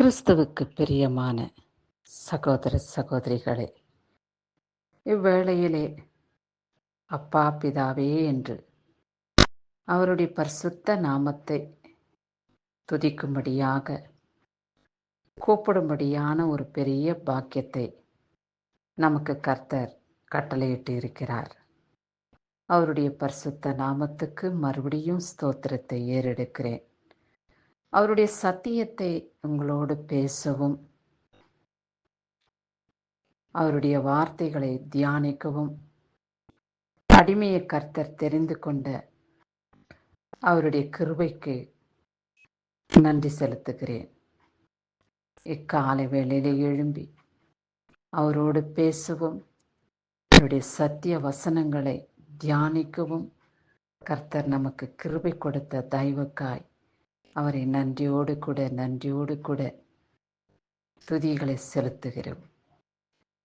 கிறிஸ்துவுக்கு பிரியமான சகோதர சகோதரிகளே இவ்வேளையிலே அப்பா பிதாவே என்று அவருடைய பரிசுத்த நாமத்தை துதிக்கும்படியாக கூப்பிடும்படியான ஒரு பெரிய பாக்கியத்தை நமக்கு கர்த்தர் கட்டளையிட்டு இருக்கிறார் அவருடைய பரிசுத்த நாமத்துக்கு மறுபடியும் ஸ்தோத்திரத்தை ஏறெடுக்கிறேன். அவருடைய சத்தியத்தை உங்களோடு பேசவும் அவருடைய வார்த்தைகளை தியானிக்கவும். அடிமையை கர்த்தர் தெரிந்து கொண்ட அவருடைய கிருபைக்கு நன்றி செலுத்துகிறேன். இக்காலை வேளையிலே எழும்பி அவரோடு பேசவும் அவருடைய சத்திய வசனங்களை தியானிக்கவும். கர்த்தர் நமக்கு கிருபை கொடுத்த தெய்வக்காய் அவரை நன்றியோடு கூட நன்றியோடு கூட துதிகளை செலுத்துகிறோம்.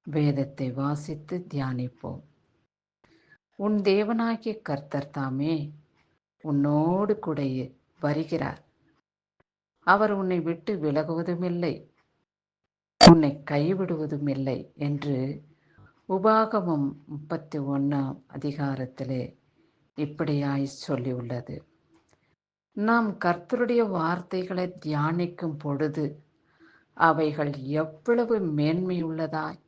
வேதத்தை வாசித்து தியானிப்போம். உன் தேவனாகிய கர்த்தர் தாமே உன்னோடு கூட வருகிறார். அவர் உன்னை விட்டு விலகுவதுமில்லை உன்னை கைவிடுவதும் இல்லை என்று உபாகமம் முப்பத்தி ஒன்றாம் அதிகாரத்திலே இப்படியாய் சொல்லியுள்ளது. நாம் கர்த்தருடைய வார்த்தைகளை தியானிக்கும் பொழுது அவைகள் எவ்வளவு மேன்மையுள்ளதாய்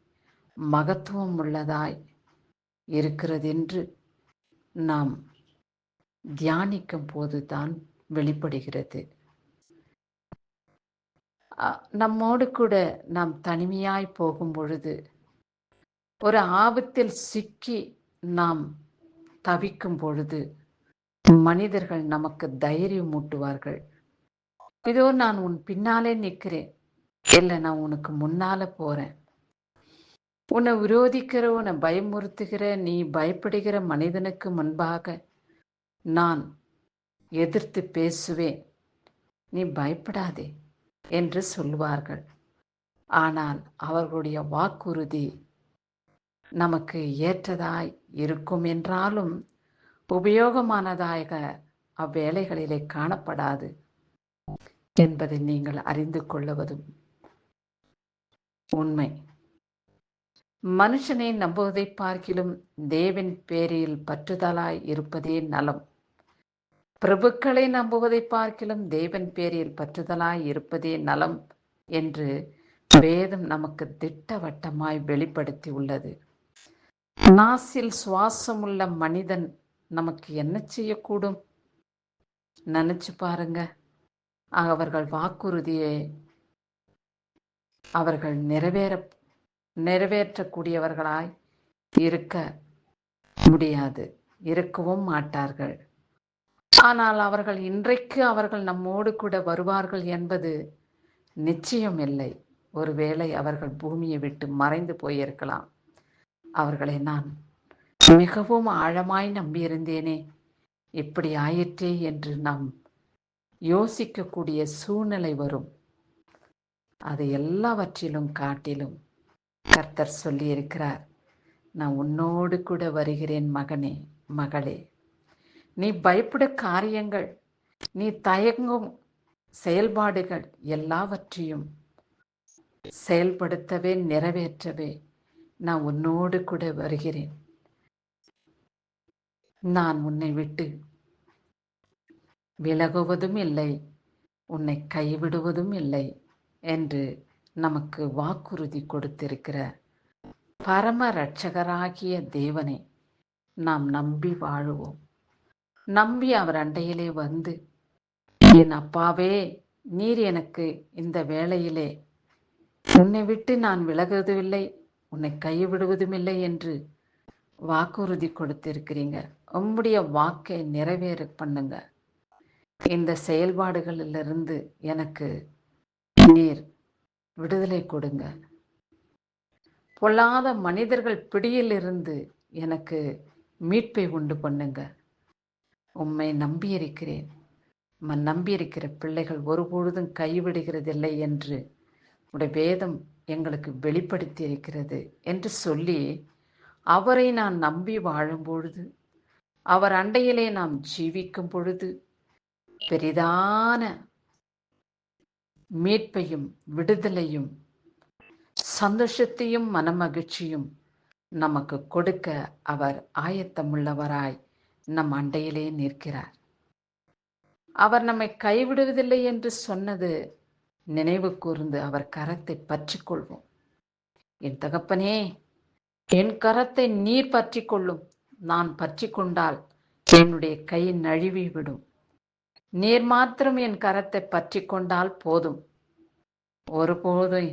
மகத்துவம் உள்ளதாய் இருக்கிறதென்று நாம் தியானிக்கும் போதுதான் வெளிப்படுகிறது. நம்மோடு கூட நாம் தனிமையாய் போகும் பொழுது ஒரு ஆபத்தில் சிக்கி நாம் தவிக்கும் பொழுது மனிதர்கள் நமக்கு தைரியம் மூட்டுவார்கள் இதோ நான் உன் பின்னாலே நிற்கிறேன். இல்லை நான் உனக்கு முன்னால போறேன். உன்னை விரோதிக்கிற உன்னை பயமுறுத்துகிற நீ பயப்படுகிற மனிதனுக்கு முன்பாக நான் எதிர்த்து பேசுவேன். நீ பயப்படாதே என்று சொல்வார்கள். ஆனால் அவர்களுடைய வாக்குறுதி நமக்கு ஏற்றதாய் இருக்கும் என்றாலும் உபயோகமானதாக அவ்வேளைகளிலே காணப்படாது என்பதை நீங்கள் அறிந்து கொள்ளுவதும் உண்மை. மனுஷனை நம்புவதை பார்க்கிலும் தேவன் பேரில் பற்றுதலாய் இருப்பதே நலம். பிரபுக்களை நம்புவதை பார்க்கிலும் தேவன் பேரில் பற்றுதலாய் இருப்பதே நலம் என்று வேதம் நமக்கு திட்டவட்டமாய் வெளிப்படுத்தி உள்ளது நாசில் சுவாசமுள்ள மனிதன் நமக்கு என்ன செய்யக்கூடும்? நினைச்சு பாருங்க. அவர்கள் வாக்குறுதியை அவர்கள் நிறைவேற நிறைவேற்றக்கூடியவர்களாய் இருக்க முடியாது. இருக்கவும் மாட்டார்கள். ஆனால் அவர்கள் இன்றைக்கு அவர்கள் நம்மோடு கூட வருவார்கள் என்பது நிச்சயம் இல்லை. ஒருவேளை அவர்கள் பூமியை விட்டு மறைந்து போயிருக்கலாம். அவர்களை நான் மிகவும் ஆழமாய் நம்பியிருந்தேனே. இப்படி ஆயிற்றே என்று நாம் யோசிக்கக்கூடிய சூழ்நிலை வரும். அது எல்லாவற்றிலும் காட்டிலும் கர்த்தர் சொல்லியிருக்கிறார் நான் உன்னோடு கூட வருகிறேன் மகனே மகளே. நீ பயப்பட காரியங்கள் நீ தயங்கும் செயல்பாடுகள் எல்லாவற்றையும் செயல்படுத்தவே நிறைவேற்றவே நான் உன்னோடு கூட வருகிறேன். நான் உன்னை விட்டு விலகுவதும் இல்லை. உன்னை கைவிடுவதும் இல்லை என்று நமக்கு வாக்குறுதி கொடுத்திருக்கிற பரம ரட்சகராகிய தேவனை நாம் நம்பி வாழுவோம். நம்பி அவர் அண்டையிலே வந்து என் அப்பாவே நீர் எனக்கு இந்த வேளையிலே உன்னை விட்டு நான் விலகுவதுமில்லை உன்னை கைவிடுவதும் இல்லை என்று வாக்குறுதி கொடுத்திருக்கிறீங்க. உம்முடைய வாக்கை நிறைவேற பண்ணுங்க. இந்த செயல்பாடுகளிலிருந்து எனக்கு நீர் விடுதலை கொடுங்க. பொல்லாத மனிதர்கள் பிடியிலிருந்து எனக்கு மீட்பை உண்டு பண்ணுங்க. உம்மை நம்பியிருக்கிறேன். நம்பியிருக்கிற பிள்ளைகள் ஒருபொழுதும் கைவிடுகிறதில்லை என்று உடைய வேதம் எங்களுக்கு வெளிப்படுத்தி இருக்கிறது என்று சொல்லி அவரை நான் நம்பி வாழும்பொழுது அவர் அண்டையிலே நாம் ஜீவிக்கும் பொழுது பெரிதான மீட்பையும் விடுதலையும் சந்தோஷத்தையும் மனமகிழ்ச்சியும் நமக்கு கொடுக்க அவர் ஆயத்தமுள்ளவராய் நம் அண்டையிலே நிற்கிறார். அவர் நம்மை கைவிடுவதில்லை என்று சொன்னது நினைவு கூர்ந்து அவர் கரத்தை பற்றி கொள்வோம். என் தகப்பனே என் கரத்தை நீர் பற்றி கொள்ளும். நான் பற்றி கொண்டால் என்னுடைய கை நழுவி விடும். நீர் மாத்திரம் என் கரத்தை பற்றி கொண்டால் போதும். ஒருபோதும்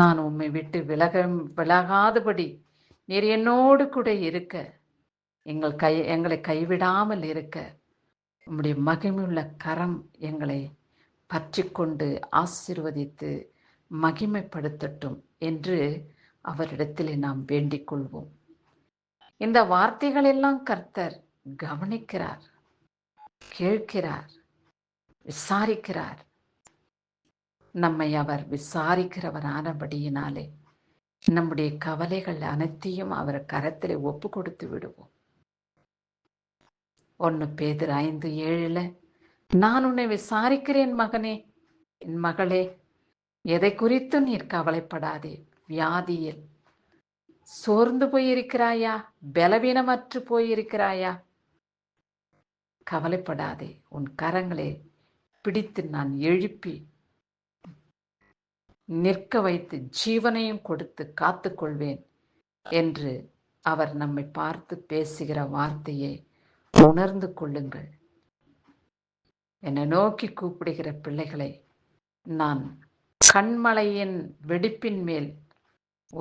நான் உம்மை விட்டு விலக விலகாதபடி நீர் என்னோடு கூட இருக்க எங்கள் கை எங்களை கைவிடாமல் இருக்க உம்முடைய மகிமையுள்ள கரம் எங்களை பற்றி கொண்டு ஆசிர்வதித்து மகிமைப்படுத்தட்டும் என்று அவரிடத்தில் நாம் வேண்டிக் கொள்வோம். இந்த வார்த்தைகள் எல்லாம் கர்த்தர் கவனிக்கிறார் கேட்கிறார் விசாரிக்கிறார். நம்மை அவர் விசாரிக்கிறவரானபடியினாலே நம்முடைய கவலைகள் அனைத்தையும் அவர் கரத்தில் ஒப்பு கொடுத்து விடுவோம். ஒன்று பேதர் ஐந்து ஏழுல நான் உன்னை விசாரிக்கிறேன் மகனே என் மகளே எதை குறித்து நீர் கவலைப்படாதே வியாதியில் சோர்ந்து போயிருக்கிறாயா? பலவீனமற்று போயிருக்கிறாயா? கவலைப்படாதே உன் கரங்களை பிடித்து நான் எழுப்பி நிற்க வைத்து ஜீவனையும் கொடுத்து காத்துக்கொள்வேன் என்று அவர் நம்மை பார்த்து பேசுகிற வார்த்தையை உணர்ந்து கொள்ளுங்கள். என்னை நோக்கி கூப்பிடுகிற பிள்ளைகளை நான் கண்மலையின் வெடிப்பின் மேல்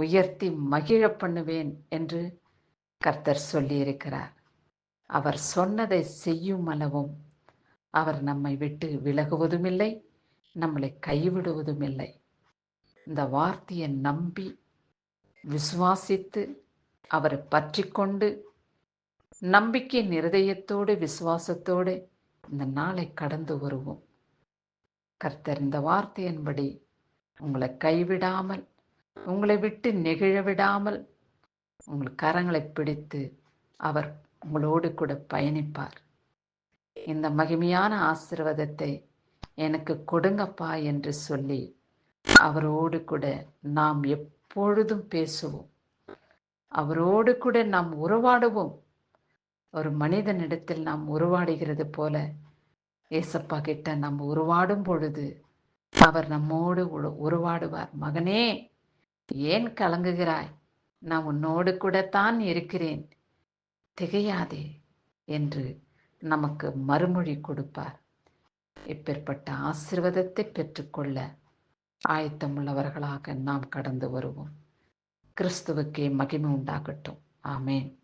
உயர்த்தி மகிழ பண்ணுவேன் என்று கர்த்தர் சொல்லியிருக்கிறார். அவர் சொன்னதை செய்யும் அளவும் அவர் நம்மை விட்டு விலகுவதும் இல்லை நம்மளை கைவிடுவதும் இல்லை இந்த வார்த்தையை நம்பி விசுவாசித்து அவரை பற்றி கொண்டு நம்பிக்கை நிருதயத்தோடு விசுவாசத்தோடு இந்த நாளை கடந்து வருவோம். கர்த்தர் இந்த வார்த்தையின்படி உங்களை கைவிடாமல் உங்களை விட்டு நெகிழ விடாமல் உங்கள் கரங்களை பிடித்து அவர் உங்களோடு கூட பயணிப்பார். இந்த மகிமையான ஆசிர்வாதத்தை எனக்கு கொடுங்கப்பா என்று சொல்லி அவரோடு கூட நாம் எப்பொழுதும் பேசுவோம். அவரோடு கூட நாம் உறவாடுவோம். ஒரு மனிதனிடத்தில் நாம் உருவாடுகிறது போல ஏசப்பா கிட்ட நாம் உருவாடும் பொழுது அவர் நம்மோடு உருவாடுவார் மகனே ஏன் கலங்குகிறாய்? நான் உன்னோடு கூடத்தான் இருக்கிறேன். திகையாதே என்று நமக்கு மறுமொழி கொடுப்பார். இப்பேற்பட்ட ஆசிர்வாதத்தை பெற்றுக்கொள்ள ஆயத்தமுள்ளவர்களாக நாம் கடந்து வருவோம். கிறிஸ்துவுக்கே மகிமை உண்டாகட்டும். ஆமேன்.